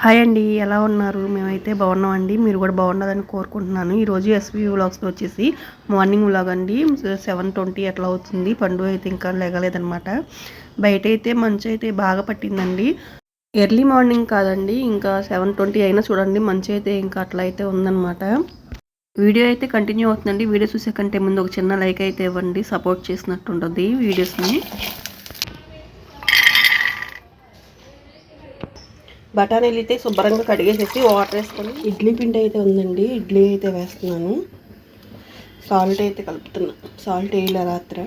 Hi అండి ఎలా ఉన్నారు? మేమైతే బాగున్నామండి. మీరు కూడా బాగున్నదని కోరుకుంటున్నాను. ఈరోజు ఎస్వి వ్లాగ్స్లో వచ్చేసి మార్నింగ్ వ్లాగ్ అండి. సెవెన్ ట్వంటీ అట్లా అవుతుంది. పండు అయితే ఇంకా లేగలేదనమాట బయట అయితే మంచి అయితే బాగా పట్టిందండి. ఎర్లీ మార్నింగ్ కాదండి. ఇంకా సెవెన్ ట్వంటీ అయినా చూడండి. మంచి అయితే ఇంకా అట్లా అయితే ఉందన్నమాట. వీడియో అయితే కంటిన్యూ అవుతుందండి. వీడియో చూసే కంటే ముందు ఒక చిన్న లైక్ అయితే ఇవ్వండి. సపోర్ట్ చేసినట్టు ఉంటుంది వీడియోస్ని. బఠానీలు అయితే శుభ్రంగా కడిగేసేసి వాటర్ వేసుకొని ఇడ్లీ పిండి అయితే ఉందండి. ఇడ్లీ అయితే వేస్తున్నాను. సాల్ట్ అయితే కలుపుతున్నా. సాల్ట్ వేయలే రాత్రి.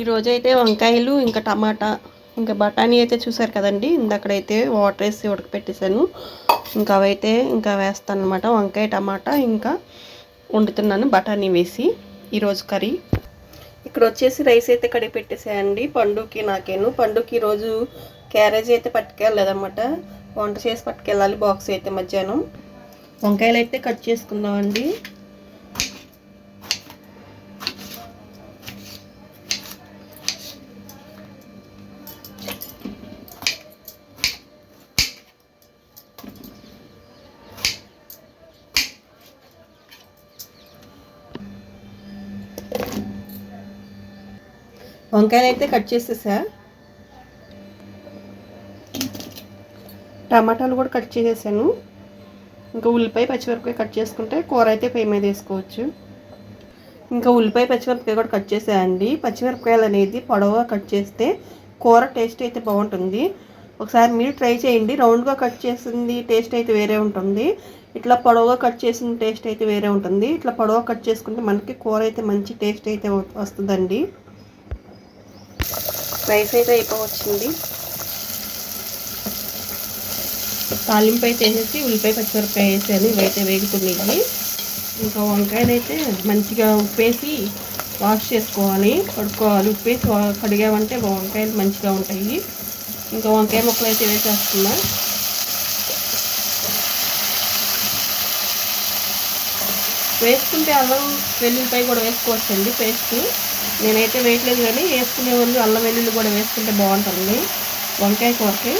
ఈరోజు అయితే వంకాయలు ఇంకా టమాటా ఇంకా బఠానీ అయితే చూసారు కదండి. ఇందక్కడైతే వాటర్ వేసి ఉడకపెట్టేసాను ఇంకా అవైతే ఇంకా వేస్తాను అనమాట వంకాయ టమాటా ఇంకా వండుతున్నాను బఠానీ వేసి ఈరోజు కర్రీ. ఇక్కడ వచ్చేసి రైస్ అయితే కడిగి పెట్టేసాయండి పండుకి నాకేను. పండుకి ఈరోజు క్యారేజ్ అయితే పట్టుకెళ్ళలేదన్నమాట. వంట చేసి పట్టుకెళ్ళాలి బాక్స్ అయితే మధ్యాహ్నం. వంకాయలు అయితే కట్ చేసుకుందామండి. వంకాయలు అయితే కట్ చేసేసా టమాటాలు కూడా కట్ చేసేసాను. ఇంకా ఉల్లిపాయ పచ్చిమిరపకాయ కట్ చేసుకుంటే కూర అయితే పై మీద వేసుకోవచ్చు. ఇంకా ఉల్లిపాయ పచ్చిమిరపకాయ కూడా కట్ చేసేయండి పచ్చిమిరపకాయలు అనేది పొడవుగా కట్ చేస్తే కూర టేస్ట్ అయితే బాగుంటుంది. ఒకసారి మీరు ట్రై చేయండి. రౌండ్గా కట్ చేసింది టేస్ట్ అయితే వేరే ఉంటుంది. ఇట్లా పొడవుగా కట్ చేసిన టేస్ట్ అయితే వేరే ఉంటుంది. ఇట్లా పొడవుగా కట్ చేసుకుంటే మనకి కూర అయితే మంచి టేస్ట్ అయితే వస్తుందండి. రైస్ అయితే అయిపోవచ్చింది. తాలింపు అయితే వేసేసి ఉల్లిపాయ పచ్చిమిరపకాయ వేసాను ఇవైతే వేగుతున్నాయి. ఇంకా వంకాయలు అయితే మంచిగా ఉప్పేసి వాష్ చేసుకోవాలి. కడుక్కోవాలి. ఉప్పేసి కడిగామంటే వంకాయలు మంచిగా ఉంటాయి. ఇంకా వంకాయ ముక్కలు అయితే వేసేస్తున్నా. వేసుకుంటే అల్లం వెల్లుల్లిపాయ కూడా వేసుకోవచ్చండి పేస్ట్ నేనైతే వేయట్లేదు కానీ వేసుకునే వాళ్ళు అల్లం వెల్లుల్లి కూడా వేసుకుంటే బాగుంటుంది. వంకాయ కూరకి.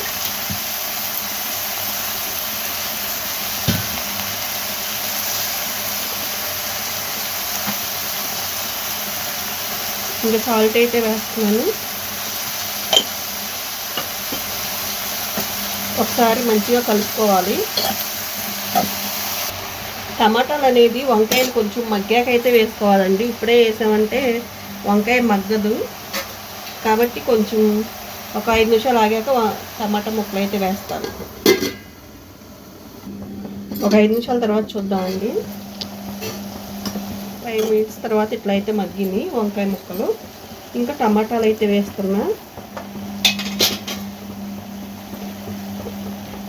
ఇంకా సాల్ట్ అయితే వేస్తున్నాను. ఒకసారి మంచిగా కలుపుకోవాలి. టమాటాలు అనేది వంకాయలు కొంచెం మగ్గాకైతే వేసుకోవాలండి. ఇప్పుడే వేసామంటే వంకాయ మగ్గదు. కాబట్టి కొంచెం ఒక ఐదు నిమిషాలు ఆగాక టమాటా ముక్కలు అయితే వేస్తాను. ఒక ఐదు నిమిషాల తర్వాత చూద్దామండి ఫైవ్ మినిట్స్ తర్వాత ఇట్లా అయితే మగ్గింది వంకాయ ముక్కలు. ఇంకా టమాటాలు అయితే వేస్తున్నా.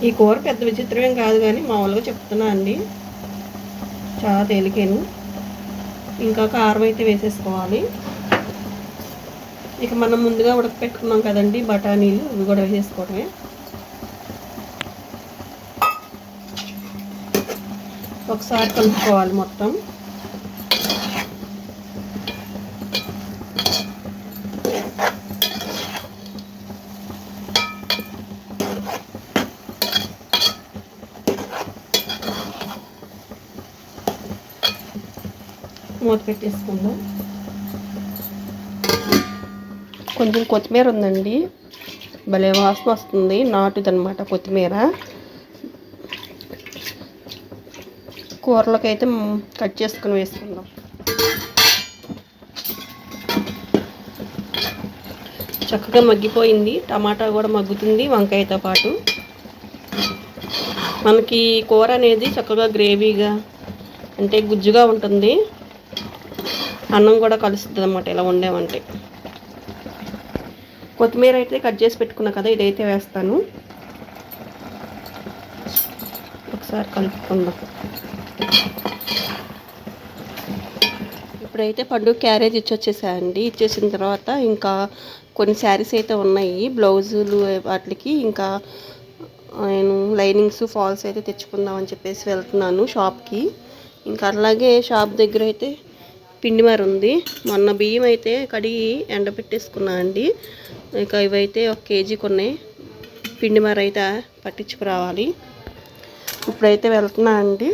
ఈ కూర పెద్ద విచిత్రమేం కాదు కానీ మామూలుగా చెప్తున్నా అండి. చాలా తేలికేను ఇంకా కారం అయితే వేసేసుకోవాలి. ఇక మనం ముందుగా ఉడకపెట్టుకున్నాం కదండి బఠానీలు ఇవి కూడా వేసేసుకోవడమే ఒకసారి కలుపుకోవాలి మొత్తం. మూత పెట్టేసుకుందాం. కొంచెం కొత్తిమీర ఉందండి. భలే వాసన వస్తుంది. నాటుదనమాట కొత్తిమీర. కూరలకైతే కట్ చేసుకుని వేసుకుందాం. చక్కగా మగ్గిపోయింది. టమాటా కూడా మగ్గుతుంది వంకాయతో పాటు. మనకి కూర అనేది చక్కగా గ్రేవీగా అంటే గుజ్జుగా ఉంటుంది. అన్నం కూడా కలుస్తుంది అన్నమాట ఇలా వండామంటే. కొత్తిమీర అయితే కట్ చేసి పెట్టుకున్నా కదా ఇదైతే వేస్తాను. ఒకసారి కలుపుకుందాం. ఇప్పుడైతే పండుగ క్యారేజ్ ఇచ్చి వచ్చేసాయండి ఇచ్చేసిన తర్వాత ఇంకా కొన్ని శారీస్ అయితే ఉన్నాయి. బ్లౌజులు వాటికి ఇంకా నేను లైనింగ్స్ ఫాల్స్ అయితే తెచ్చుకుందామని చెప్పేసి వెళ్తున్నాను షాప్కి. ఇంకా అలాగే షాప్ దగ్గర అయితే పిండి మరి ఉంది. మొన్న బియ్యం అయితే కడిగి ఎండబెట్టేసుకున్నా అండి. ఇక ఇవైతే ఒక కేజీ ఉన్నాయి పిండి మర అయితే పట్టించుకురావాలి ఇప్పుడైతే వెళ్తున్నా అండి.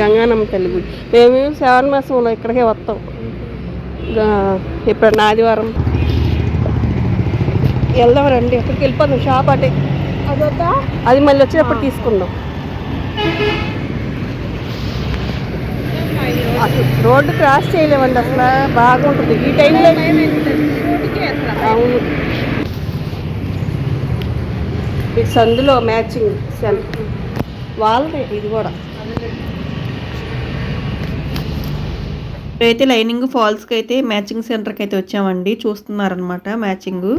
గంగానమ్మ తల్లి గుడి. మేము శ్రావణ మాసంలో ఇక్కడికే వస్తాం. ఎప్పుడన్నా ఆదివారం. వెళ్దాం రండి ఎక్కడికి వెళ్ళిపోదాం షాప్ అటే. అది మళ్ళీ వచ్చినప్పుడు తీసుకుందాం. రోడ్డు క్రాస్ చేయలేమండి అసలు బాగుంటుంది. ఈ టైంలో అవును. సందులో మ్యాచింగ్ సెల్. వాళ్ళదే ఇది కూడా. అయితే లైనింగ్ ఫాల్స్కి అయితే మ్యాచింగ్ సెంటర్కి అయితే వచ్చామండి. చూస్తున్నారనమాట మ్యాచింగ్.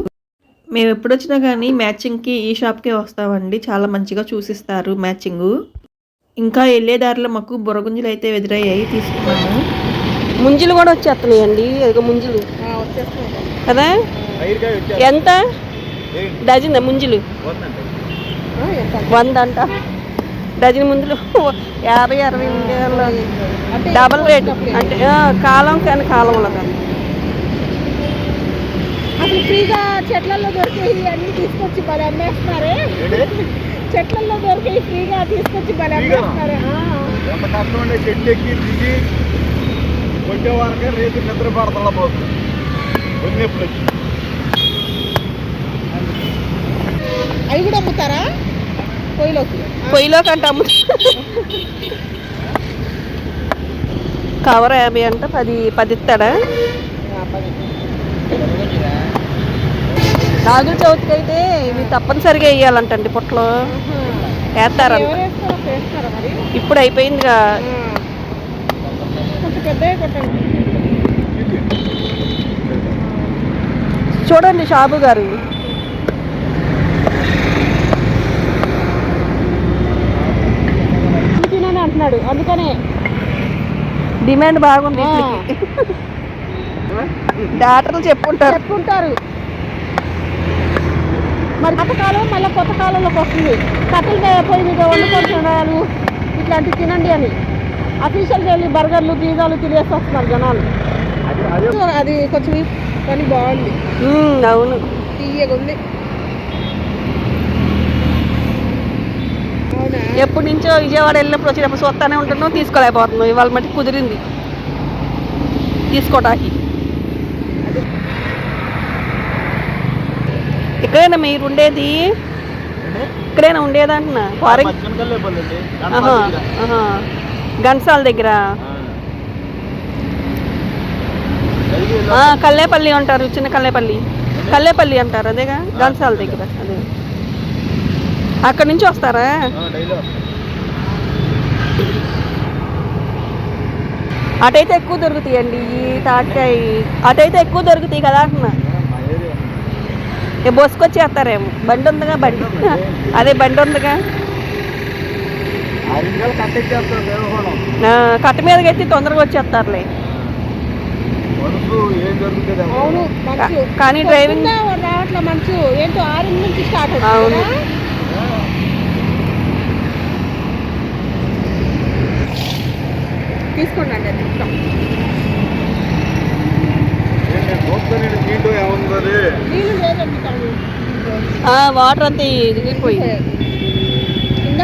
మేము ఎప్పుడు వచ్చినా కానీ మ్యాచింగ్కి ఈ షాప్కే వస్తామండి. చాలా మంచిగా చూసిస్తారు మ్యాచింగ్. ఇంకా వెళ్ళే దారిలో మాకు బుర్రగుంజలు అయితే ఎదురయ్యాయి. తీసుకున్నాము. ముంజులు కూడా వచ్చేస్తున్నాయండి అదిగో ముంజులు. కదా? ఎంత? డజన్ ముంజులు? వంద అంట డజన్ ముందులు యాభై అరవై ఉండేవాళ్ళు. అంటే డబల్ రేట్ అంటే కాలం కానీ కాలంలో కానీ అసలు ఫ్రీగా చెట్లలో దొరికే అన్ని తీసుకొచ్చి భలే అమ్మేస్తున్నారే. చెట్లలో దొరికే ఫ్రీగా తీసుకొచ్చి ఫ్రీగా? అమ్మేస్తున్నారే. ఆ. ఎంత కష్టం అంటే చెట్టు ఎక్కి దిగి కొట్టే వరకే రేపు నిద్ర పడతా పోతుంది అవి కూడా అమ్ముతారా? పొయ్యిలోకి. పొయ్యిలో కంటే అమ్ము. కవర్ యాభై అంట పది పది ఇస్తాడా నాగుల చవితికి అయితే ఇవి తప్పనిసరిగా వేయాలంటండి పుట్టలో. వేస్తారంట. ఇప్పుడు అయిపోయిందిగా. చూడండి షాపు గారు ఇది తినని అంటున్నాడు అందుకనే డిమాండ్ బాగుంది. డాక్టర్లు చెప్పుంటారు. చెప్పుంటారు. మరి పాత కాలం మళ్ళీ కొత్త కాలంలోకి వస్తుంది. కట్టెల మీద పొయ్యి మీద వండుకొని తినడాలు ఇట్లాంటివి తినండి అని. అఫీషియల్గా వెళ్ళి బర్గర్లు పిజ్జాలు తినేసి వస్తున్నారు జనాలు. అదే కొంచెం కానీ బాగుంది. అవును. తీయగా ఉంది. ఎప్పటి నుంచో విజయవాడ వెళ్ళినప్పుడు వచ్చినప్పుడు చూస్తానే ఉంటున్నాం తీసుకోలేకపోతున్నాం ఇవాళ మట్టి కుదిరింది. తీసుకోవడానికి ఇక్కడేనా మీరు ఉండేది? ఇక్కడేనా ఉండేది అంటున్నా. ఘంటసాల దగ్గర. ఆ, కల్లేపల్లి అంటారు చిన్న కల్లేపల్లి. కల్లేపల్లి అంటారు అదేగా? ఘంటసాల దగ్గర అదే. అక్కడి నుంచి వస్తారా? అటైతే ఎక్కువ దొరుకుతాయండి ఈ తాటికాయ. అటైతే ఎక్కువ దొరుకుతాయి కదా అంటున్నా. బొసుకొచ్చేస్తారేమో. బండి ఉందిగా బండి. అదే బండి ఉందిగా. కట్ట మీదకి ఎత్తి తొందరగా వచ్చేస్తారులే. కానీ డ్రైవింగ్ రావట్లే మంచు. ఏంటో ఆరు నుంచి స్టార్ట్ అవును. అవుతుంది తీసుకోండి అండి వాటర్ అంతా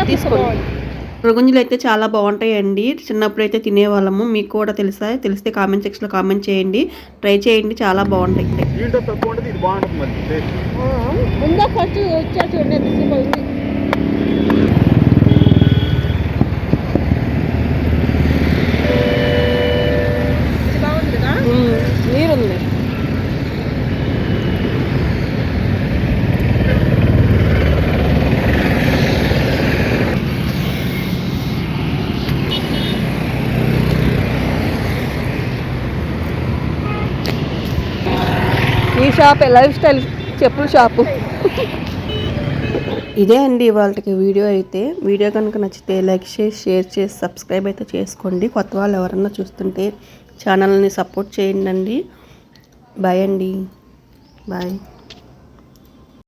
తీసుకోండి. అయితే చాలా బాగుంటాయండి. చిన్నప్పుడు అయితే తినేవాళ్ళము. మీకు కూడా తెలుసా? తెలిస్తే కామెంట్ సెక్షన్లో కామెంట్ చేయండి. ట్రై చేయండి. చాలా బాగుంటాయి దీంట్లో తక్కువ ఉంటుంది ఇది బాగుంటుంది మరి టేస్ట్ ఆ, ముందా ఖర్చు వచ్చా చూడండి ఎంత సూపర్ ఉంది ఈ షాప్ లైఫ్ స్టైల్ చెప్పుల షాపు. ఇదే అండి వాళ్ళకి వీడియో అయితే. వీడియో కనుక నచ్చితే లైక్ చేసి షేర్ చేసి సబ్స్క్రైబ్ అయితే చేసుకోండి. కొత్త వాళ్ళు ఎవరన్నా చూస్తుంటే ఛానల్ని సపోర్ట్ చేయండి బాయ్ అండి. బాయ్.